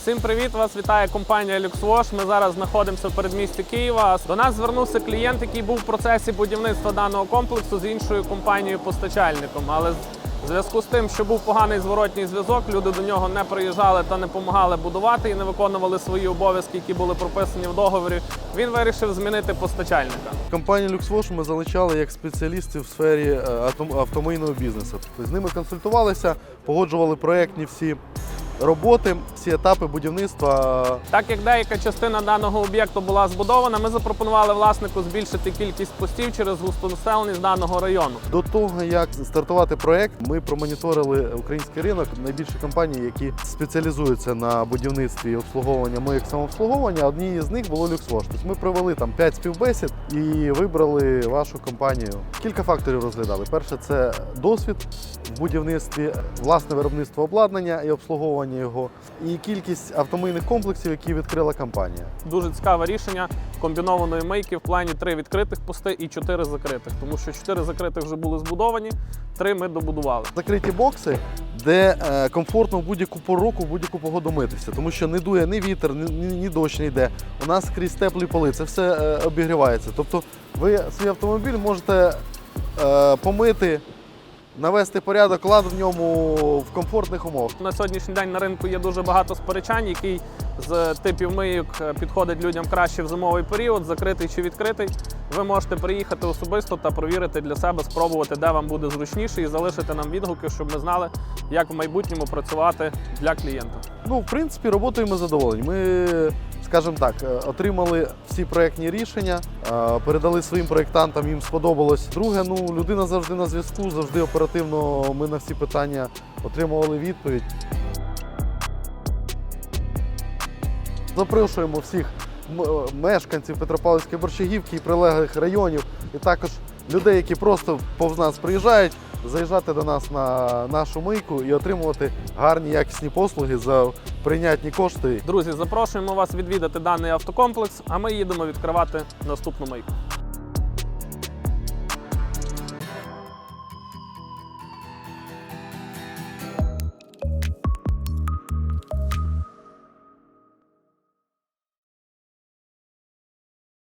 Всім привіт! Вас вітає компанія LuxWash. Ми зараз знаходимося в передмісті Києва. До нас звернувся клієнт, який був в процесі будівництва даного комплексу з іншою компанією-постачальником. Але в зв'язку з тим, що був поганий зворотній зв'язок, люди до нього не приїжджали та не допомагали будувати і не виконували свої обов'язки, які були прописані в договорі. Він вирішив змінити постачальника. Компанію LuxWash ми залучали як спеціалістів в сфері е, автом- автомийного бізнесу. Тобто з ними консультувалися, погоджували проєктні всі роботи, всі етапи будівництва. Так як деяка частина даного об'єкту була збудована, ми запропонували власнику збільшити кількість постів через густонаселеність даного району. До того, як стартувати проєкт, ми промоніторили український ринок, найбільші компанії, які спеціалізуються на будівництві і обслуговуванні ми як самообслуговування. Однією з них було LuxWash. Тобто ми провели там 5 співбесід і вибрали вашу компанію. Кілька факторів розглядали. Перше це досвід в будівництві, власне виробництво обладнання і обслуговування його, і кількість автомийних комплексів, які відкрила компанія. Дуже цікаве рішення комбінованої мийки в плані три відкритих пости і чотири закритих, тому що чотири закритих вже були збудовані, три ми добудували. Закриті бокси, де е, комфортно в будь-яку пору в будь-яку погоду митися, тому що не дує ні вітер, ні, ні, ні дощ не йде. У нас крізь теплі поли, це все е, обігрівається. Тобто ви свій автомобіль можете е, помити, навести порядок, лад в ньому в комфортних умовах. На сьогоднішній день на ринку є дуже багато сперечань, який з типів мийок е, підходить людям краще в зимовий період, закритий чи відкритий. Ви можете приїхати особисто та провірити для себе, спробувати, де вам буде зручніше, і залишити нам відгуки, щоб ми знали, як в майбутньому працювати для клієнта. Ну, в принципі, роботою ми задоволені. Ми, скажімо так, е, отримали всі проєктні рішення, е, передали своїм проєктантам, їм сподобалось. Друге, ну, людина завжди на зв'язку, завжди оперативно ми на всі питання отримували відповідь. Запрошуємо всіх е, мешканців Петропавлівської Борщагівки і прилеглих районів, і також людей, які просто повз нас приїжджають, заїжджати до нас на нашу мийку і отримувати гарні якісні послуги за прийнятні кошти. Друзі, запрошуємо вас відвідати даний автокомплекс, а ми їдемо відкривати наступну мийку.